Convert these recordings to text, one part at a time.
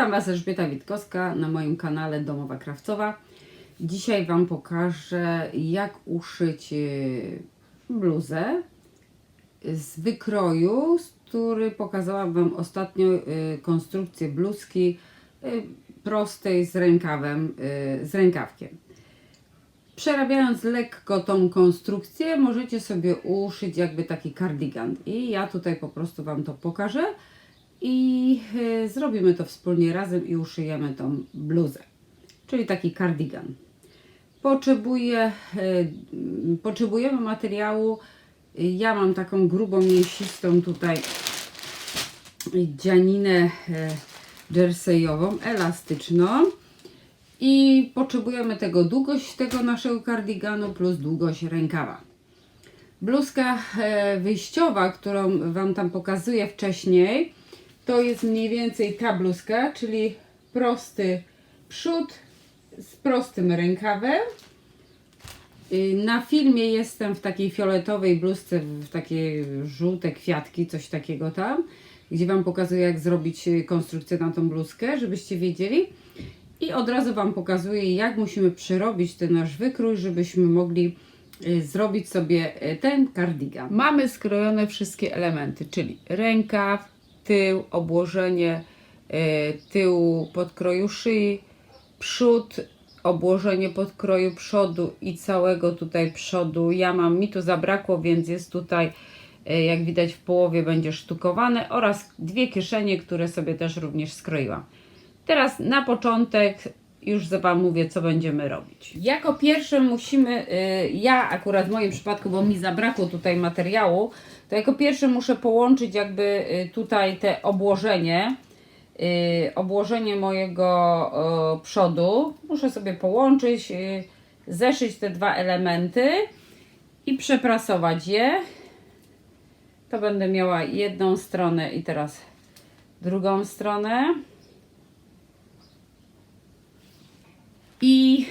Witam Was, Elżbieta Witkowska na moim kanale Domowa Krawcowa. Dzisiaj Wam pokażę, jak uszyć y, bluzę z wykroju, z który pokazałam Wam ostatnio y, konstrukcję bluzki y, prostej z rękawem, z rękawkiem. Przerabiając lekko tą konstrukcję, możecie sobie uszyć jakby taki kardigan. I ja tutaj po prostu Wam to pokażę i e, zrobimy to wspólnie razem i uszyjemy tą bluzę, czyli taki kardigan. Potrzebuję, e, potrzebujemy materiału. Ja mam taką grubą, mięsistą tutaj dzianinę e, jerseyową, elastyczną. I potrzebujemy tego długość tego naszego kardiganu plus długość rękawa. Bluzka wyjściowa, którą Wam tam pokazuję wcześniej, to jest mniej więcej ta bluzka, czyli prosty przód z prostym rękawem. Y, Na filmie jestem w takiej fioletowej bluzce, w takie żółte kwiatki, coś takiego tam, gdzie Wam pokazuję, jak zrobić y, konstrukcję na tą bluzkę, żebyście wiedzieli. I od razu Wam pokazuję, jak musimy przerobić ten nasz wykrój, żebyśmy mogli y, zrobić sobie ten kardigan. Mamy skrojone wszystkie elementy, czyli rękaw, tył, obłożenie y, tyłu podkroju szyi, przód, obłożenie podkroju przodu i całego tutaj przodu. Ja mam, mi tu zabrakło, więc jest tutaj, y, jak widać w połowie będzie sztukowane oraz dwie kieszenie, które sobie też również skroiłam. Teraz na początek już Wam mówię, co będziemy robić. Jako pierwsze musimy, y, ja akurat w moim przypadku, bo mi zabrakło tutaj materiału, to jako pierwsze muszę połączyć jakby y, tutaj te obłożenie, y, obłożenie mojego przodu. Muszę sobie połączyć, zeszyć te dwa elementy i przeprasować je. To będę miała jedną stronę i teraz drugą stronę. I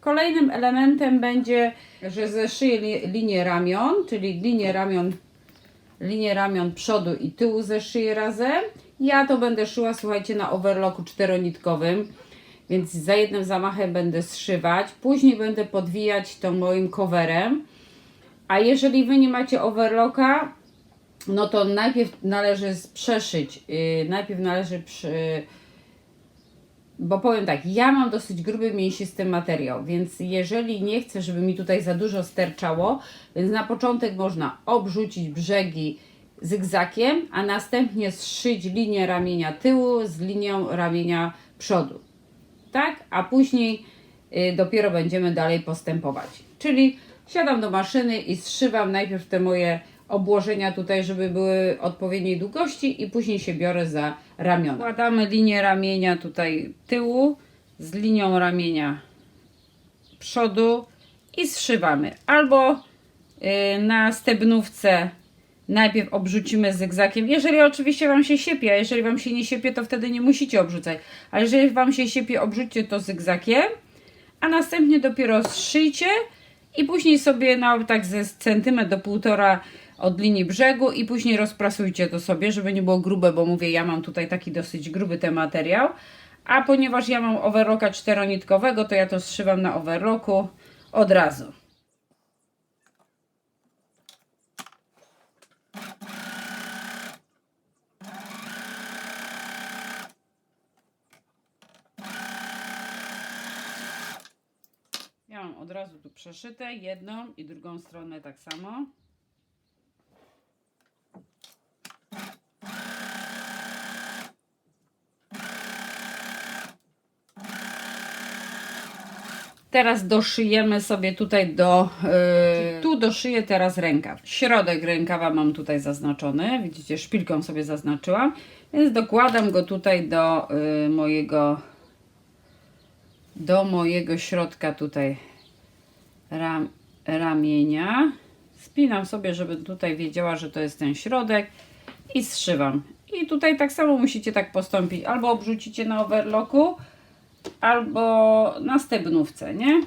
kolejnym elementem będzie, że zeszyję li, linię ramion, czyli linię ramion, linię ramion przodu i tyłu zeszyję razem. Ja to będę szyła, słuchajcie, na overlocku czteronitkowym, więc za jednym zamachem będę zszywać. Później będę podwijać to moim coverem. A jeżeli Wy nie macie overlocka, no to najpierw należy przeszyć. Yy, najpierw należy przy, bo powiem tak, ja mam dosyć gruby, mięsisty materiał, więc jeżeli nie chcę, żeby mi tutaj za dużo sterczało, więc na początek można obrzucić brzegi zygzakiem, a następnie zszyć linię ramienia tyłu z linią ramienia przodu. Tak? A później y, dopiero będziemy dalej postępować. Czyli siadam do maszyny i zszywam najpierw te moje obłożenia tutaj, żeby były odpowiedniej długości i później się biorę za ramiona. Kładamy linię ramienia tutaj tyłu z linią ramienia przodu i zszywamy. Albo y, na stebnówce najpierw obrzucimy zygzakiem, jeżeli oczywiście Wam się siepie, a jeżeli Wam się nie siepie, to wtedy nie musicie obrzucać. Ale jeżeli Wam się siepie, obrzućcie to zygzakiem, a następnie dopiero zszyjcie i później sobie na tak ze centymetr do półtora od linii brzegu i później rozprasujcie to sobie, żeby nie było grube, bo mówię, ja mam tutaj taki dosyć gruby ten materiał, a ponieważ ja mam overlocka czteronitkowego, to ja to zszywam na overlocku od razu. Ja mam od razu tu przeszyte jedną i drugą stronę tak samo. Teraz doszyjemy sobie tutaj do. Yy, tu doszyję teraz rękaw. Środek rękawa mam tutaj zaznaczony. Widzicie, szpilką sobie zaznaczyłam. Więc dokładam go tutaj do yy, mojego. Do mojego środka tutaj ram, ramienia. Spinam sobie, żeby tutaj wiedziała, że to jest ten środek i zszywam. I tutaj tak samo musicie tak postąpić. Albo obrzucicie na overlocku, albo na stebnówce, nie?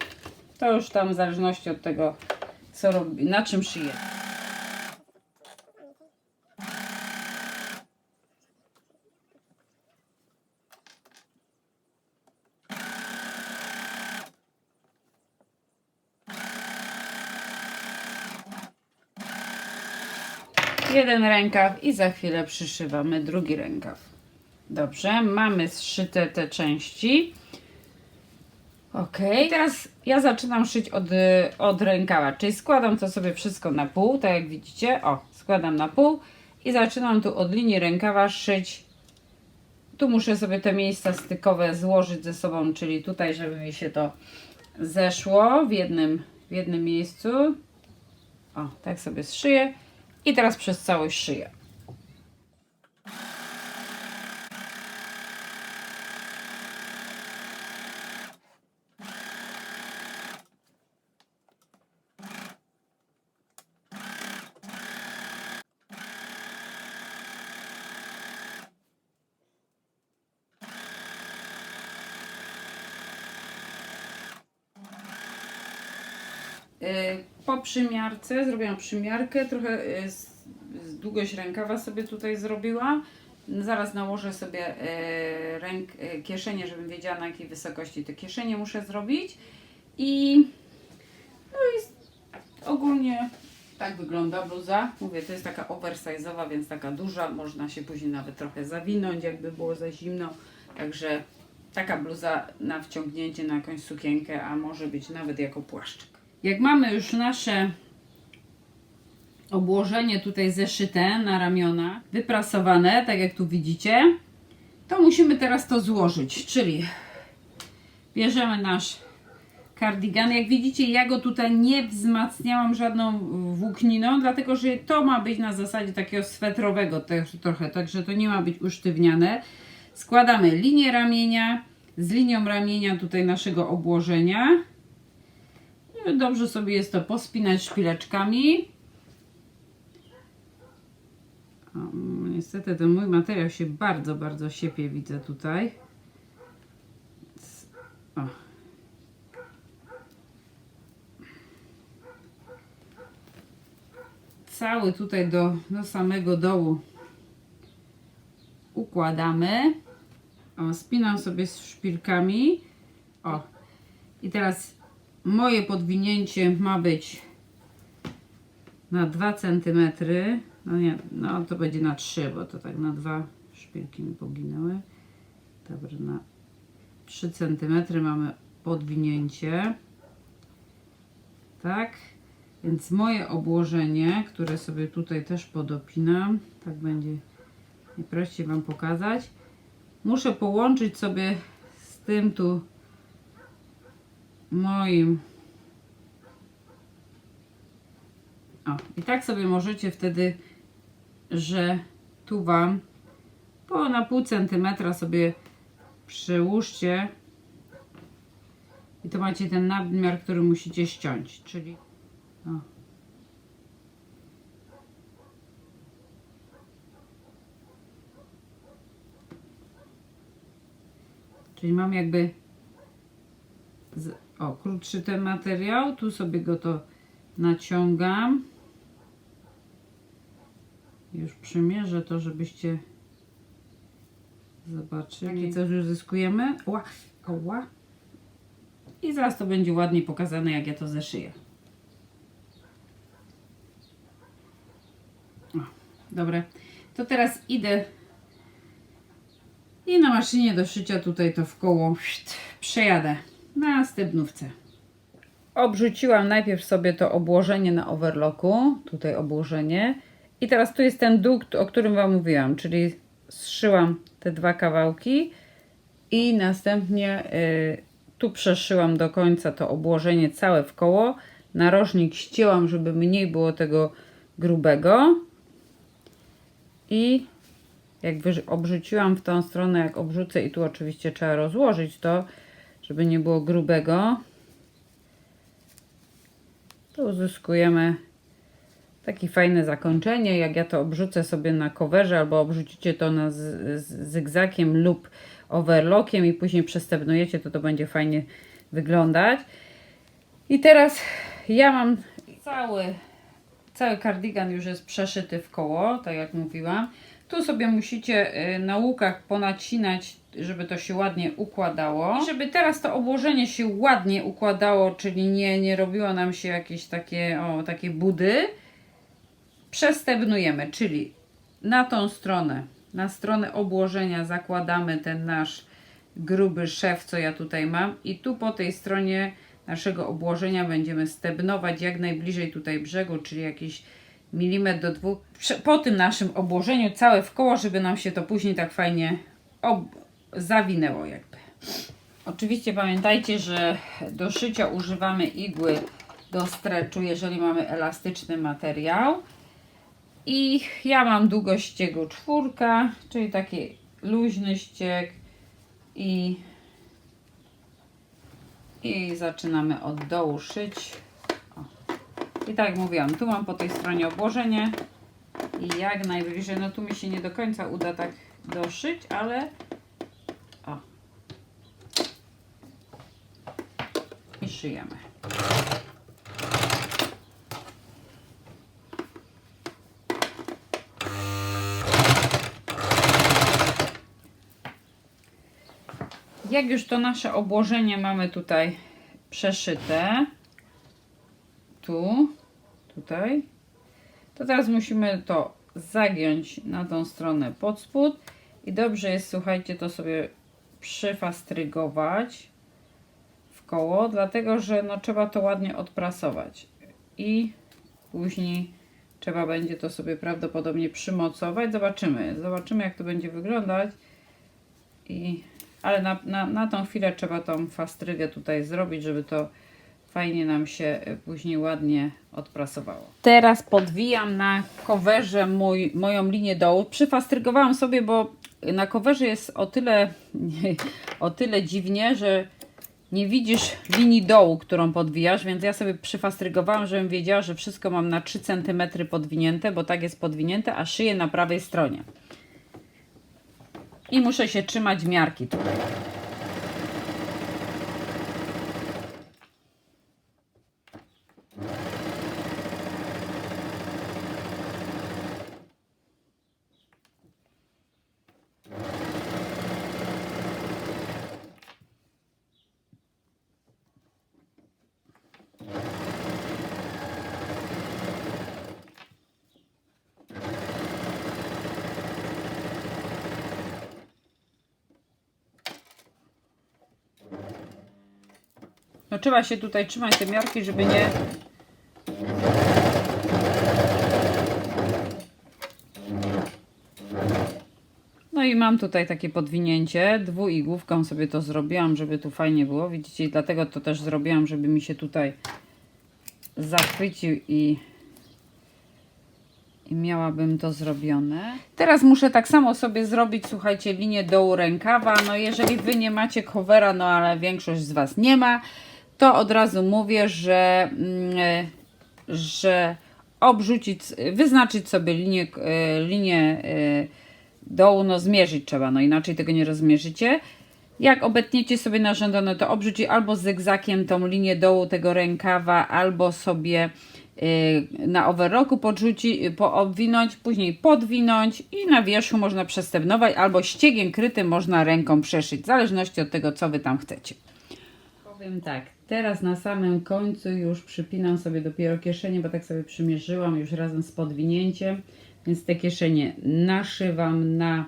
To już tam w zależności od tego, co robi, na czym szyję. jeden rękaw i za chwilę przyszywamy drugi rękaw. Dobrze, mamy zszyte te części. Ok, teraz ja zaczynam szyć od, od rękawa, czyli składam to sobie wszystko na pół, tak jak widzicie. O, składam na pół i zaczynam tu od linii rękawa szyć. Tu muszę sobie te miejsca stykowe złożyć ze sobą, czyli tutaj, żeby mi się to zeszło w jednym, w jednym miejscu. O, tak sobie zszyję. I teraz przez całość szyję. Po przymiarce zrobiłam przymiarkę, trochę y, długość rękawa sobie tutaj zrobiłam. Zaraz nałożę sobie y, ręk, y, kieszenie, żebym wiedziała na jakiej wysokości te kieszenie muszę zrobić. I no i ogólnie tak wygląda bluza. Mówię, to jest taka oversize'owa, więc taka duża. Można się później nawet trochę zawinąć, jakby było za zimno. Także taka bluza na wciągnięcie na jakąś sukienkę, a może być nawet jako płaszczyk. Jak mamy już nasze obłożenie tutaj zeszyte na ramiona, wyprasowane, tak jak tu widzicie, to musimy teraz to złożyć, czyli bierzemy nasz kardigan. Jak widzicie, ja go tutaj nie wzmacniałam żadną włókniną, dlatego że to ma być na zasadzie takiego swetrowego też trochę, także to nie ma być usztywniane. Składamy linię ramienia z linią ramienia tutaj naszego obłożenia. Dobrze sobie jest to pospinać szpileczkami. O, niestety ten mój materiał się bardzo, bardzo siepie, widzę tutaj. O. Cały tutaj do, do samego dołu układamy. O, spinam sobie z szpilkami. O. I teraz moje podwinięcie ma być na 2 cm. No nie, no to będzie na 3, bo to tak na dwa szpilki mi poginęły. Dobra, na 3 cm mamy podwinięcie. Tak. Więc moje obłożenie, które sobie tutaj też podopinam, tak będzie najprościej Wam pokazać. Muszę połączyć sobie z tym tu moim. O, i tak sobie możecie wtedy, że tu Wam po na pół centymetra sobie przełóżcie i to macie ten nadmiar, który musicie ściąć, czyli o. Czyli mam jakby z, o, krótszy ten materiał, tu sobie go to naciągam. Już przymierzę to, żebyście zobaczyli, co już zyskujemy. Ła, ła. I zaraz to będzie ładniej pokazane, jak ja to zeszyję. O, dobra. To teraz idę i na maszynie do szycia tutaj to w koło przejadę na stebnówce. Obrzuciłam najpierw sobie to obłożenie na overlocku, tutaj obłożenie. I teraz tu jest ten dół, o którym Wam mówiłam, czyli zszyłam te dwa kawałki i następnie y, tu przeszyłam do końca to obłożenie całe w koło. Narożnik ścięłam, żeby mniej było tego grubego. I jak obrzuciłam w tą stronę, jak obrzucę i tu oczywiście trzeba rozłożyć to, żeby nie było grubego, to uzyskujemy takie fajne zakończenie. Jak ja to obrzucę sobie na coverze albo obrzucicie to na zygzakiem lub overlockiem i później przestępnujecie, to to będzie fajnie wyglądać. I teraz ja mam cały, cały kardigan już jest przeszyty w koło, tak jak mówiłam. Tu sobie musicie y, na łukach ponacinać, żeby to się ładnie układało. I żeby teraz to obłożenie się ładnie układało, czyli nie, nie robiło nam się jakieś takie, o, takie budy, przestebnujemy, czyli na tą stronę, na stronę obłożenia zakładamy ten nasz gruby szef, co ja tutaj mam i tu po tej stronie naszego obłożenia będziemy stebnować jak najbliżej tutaj brzegu, czyli jakiś milimetr do dwóch. Po tym naszym obłożeniu całe w koło, żeby nam się to później tak fajnie zawinęło jakby. Oczywiście pamiętajcie, że do szycia używamy igły do streczu, jeżeli mamy elastyczny materiał. I ja mam długość ściegu czwórka, czyli taki luźny ścieg i, i zaczynamy od dołu szyć. O. I tak jak mówiłam, tu mam po tej stronie obłożenie i jak najbliżej, no tu mi się nie do końca uda tak doszyć, ale I szyjemy. Jak już to nasze obłożenie mamy tutaj przeszyte, tu, tutaj, to teraz musimy to zagiąć na tą stronę pod spód i dobrze jest, słuchajcie, to sobie przyfastrygować koło, dlatego że no, trzeba to ładnie odprasować i później trzeba będzie to sobie prawdopodobnie przymocować. Zobaczymy, zobaczymy jak to będzie wyglądać. I, ale na, na, na tą chwilę trzeba tą fastrygę tutaj zrobić, żeby to fajnie nam się y, później ładnie odprasowało. Teraz podwijam na coverze mój, moją linię dołu. Przyfastrygowałam sobie, bo na coverze jest o tyle, o tyle dziwnie, że nie widzisz linii dołu, którą podwijasz, więc ja sobie przyfastrygowałam, żebym wiedziała, że wszystko mam na 3 cm podwinięte, bo tak jest podwinięte, a szyję na prawej stronie. I muszę się trzymać miarki tutaj. No trzeba się tutaj trzymać te miarki, żeby nie... No i mam tutaj takie podwinięcie, dwuigłówką sobie to zrobiłam, żeby tu fajnie było, widzicie, i dlatego to też zrobiłam, żeby mi się tutaj zachwycił i, i miałabym to zrobione. Teraz muszę tak samo sobie zrobić, słuchajcie, linię dołu rękawa, no jeżeli Wy nie macie covera, no ale większość z Was nie ma, to od razu mówię, że, mm, że obrzucić, wyznaczyć sobie linię, e, linię e, dołu, no zmierzyć trzeba, no inaczej tego nie rozmierzycie. Jak obetniecie sobie na to obrzuci albo zygzakiem tą linię dołu tego rękawa, albo sobie na overrocku podrzuci, poobwinąć, później podwinąć i na wierzchu można przestebnować, albo ściegiem krytym można ręką przeszyć, w zależności od tego, co Wy tam chcecie. Powiem tak, teraz na samym końcu już przypinam sobie dopiero kieszenie, bo tak sobie przymierzyłam już razem z podwinięciem, więc te kieszenie naszywam na,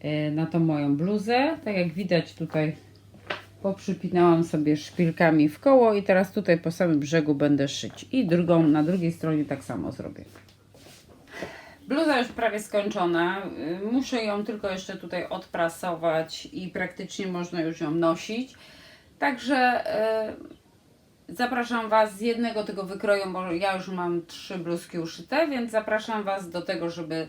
e, na tą moją bluzę. Tak jak widać tutaj poprzypinałam sobie szpilkami w koło i teraz tutaj po samym brzegu będę szyć. I drugą, na drugiej stronie tak samo zrobię. Bluza już prawie skończona. Y, Muszę ją tylko jeszcze tutaj odprasować i praktycznie można już ją nosić. Także y, zapraszam Was z jednego tego wykroju, bo ja już mam trzy bluzki uszyte, więc zapraszam Was do tego, żeby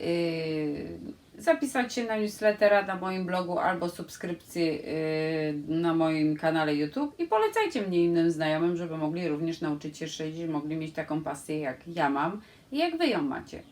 y, zapisać się na newslettera na moim blogu albo subskrypcję y, na moim kanale YouTube i polecajcie mnie innym znajomym, żeby mogli również nauczyć się szyć, mogli mieć taką pasję jak ja mam i jak Wy ją macie.